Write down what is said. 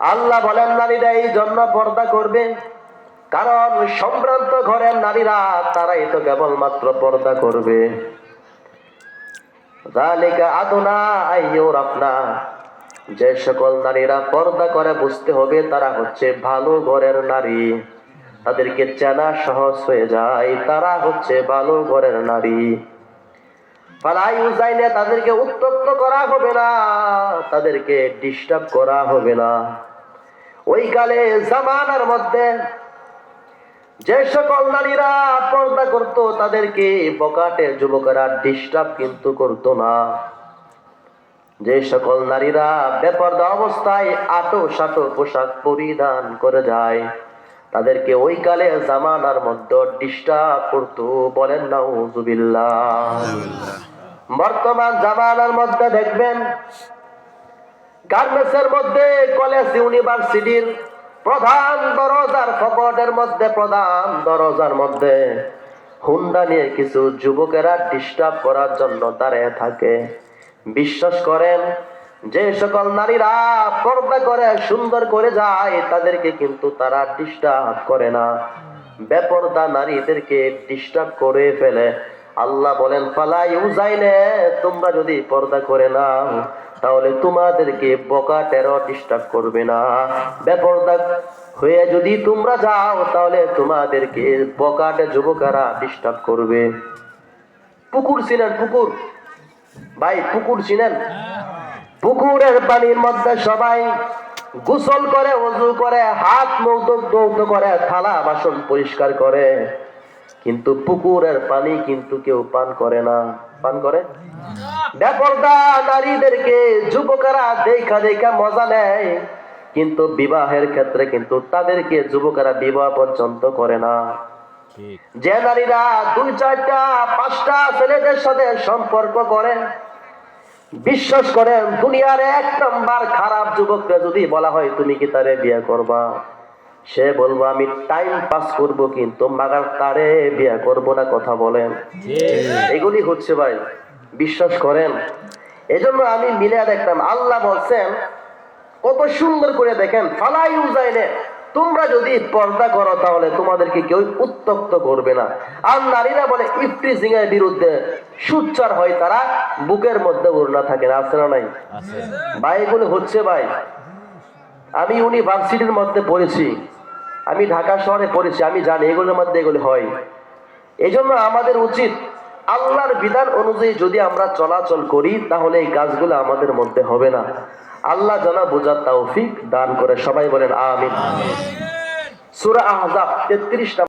আল্লাহ বলেন, নারীরা এই জন্য পর্দা করবে, কারণ সম্ভ্রান্ত ঘরের নারীরা তারাই তো কেবলমাত্র পর্দা করবে। যে সকল নারীরা পর্দা করে বুঝতে হবে, তারা হচ্ছে ভালো ঘরের নারী। তাদেরকে চেনা সহজ হয়ে যায়, তারা হচ্ছে ভালো ঘরের নারী। ফালাই উজাইনে তাদেরকে উত্তপ্ত করা হবে না, তাদেরকে ডিস্টার্ব করা হবে না। ওই কালে জামানার মধ্যে যে সকল নারীরা পর্দা করত, তাদেরকে বকাটে যুবকেরা ডিস্টার্ব কিন্তু করতো না। যে সকল নারীরা বেপর্দা অবস্থায় আটো সাটো পোশাক পরিধান করে যায়, তাদেরকে ওই কালে জামানার মধ্যে ডিস্টার্ব করতো বলেন না বর্তমান জামানার মধ্যে দেখবেন গার্মেন্টসের মধ্যে কলেজ ইউনিভার্সিটির প্রধান দরজার ফকটের মধ্যে, প্রধান দরজার মধ্যে হুন্ডা নিয়ে কিছু যুবকেরা ডিস্টার্ব করার জন্য দাঁড়িয়ে থাকে। বিশ্বাস করেন, যে সকল নারীরা পর্দা করে, সুন্দর করে যায়, তাদেরকে কিন্তু তারা ডিস্টার্ব করে না। বেপর্দা নারীদেরকে ডিস্টার্ব করে ফেলে। আল্লাহ বলেন ফালাই উজাইনে তোমরা যদি পর্দা করে নাও, তাহলে তোমাদেরকে বকা টেরো ডিস্টার্ব করবে না। বেপর্দা হয়ে যদি তোমরা যাও, তাহলে তোমাদেরকে বকাটে যুবকেরা ডিস্টার্ব করবে। পুকুর চিনেন, পুকুর। ভাই, পুকুর চিনেন? পুকুরের পানির মধ্যে সবাই গোসল করে ওযু করে, হাত মৌত করে, থালা বাসন পরিষ্কার করে। কিন্তু পুকুরের পানি কিন্তু কেউ পান করে না। পান করে? বেপরদা নারীদেরকে যুবকেরা দেখা দেখা মজা নেয়। কিন্তু বিবাহের ক্ষেত্রে কিন্তু তাদেরকে যুবকেরা বিবাহ পর্যন্ত করে না। যে নারীরা দুই চারটা পাঁচটা ছেলেদের সাথে সম্পর্ক করে বিশ্বাস করেন দুনিয়ার এক নাম্বার খারাপ যুবককে যদি বলা হয় তুমি কি তারে বিয়ে করবা? সে বলব আমি টাইম পাস করব কিন্তু মাগার তারে বিয়ে করব না? কথা বলেন। এগুলি হচ্ছে ভাই বিশ্বাস করেন। এজন্য আমি মিলে দেখতাম আল্লাহ বলছেন কত সুন্দর করে দেখেন ফালাই উজাইনে তোমরা যদি পর্দা করো তাহলে তোমাদেরকে কেউ উত্তক্ত করবে না। আর নারীরা বলে ইফটিজিং এর বিরুদ্ধে সুচ্চার হয় তারা বুকের মধ্যে ওড়না থাকে না। আছে না নাই? ভাই এগুলো হচ্ছে ভাই আমি ইউনিভার্সিটির মধ্যে পড়েছি। আমি ঢাকা শহরে পড়েছি আমি জানি এগুলোর মধ্যে এগুলো হয়। এই জন্য আমাদের উচিত আল্লাহর বিধান অনুযায়ী যদি আমরা চলাচল করি তাহলে এই কাজগুলো আমাদের মধ্যে হবে না। আল্লাহ জানা বোঝার তাও দান করে সবাই বলেন আমিন। সুরা আহজাব 33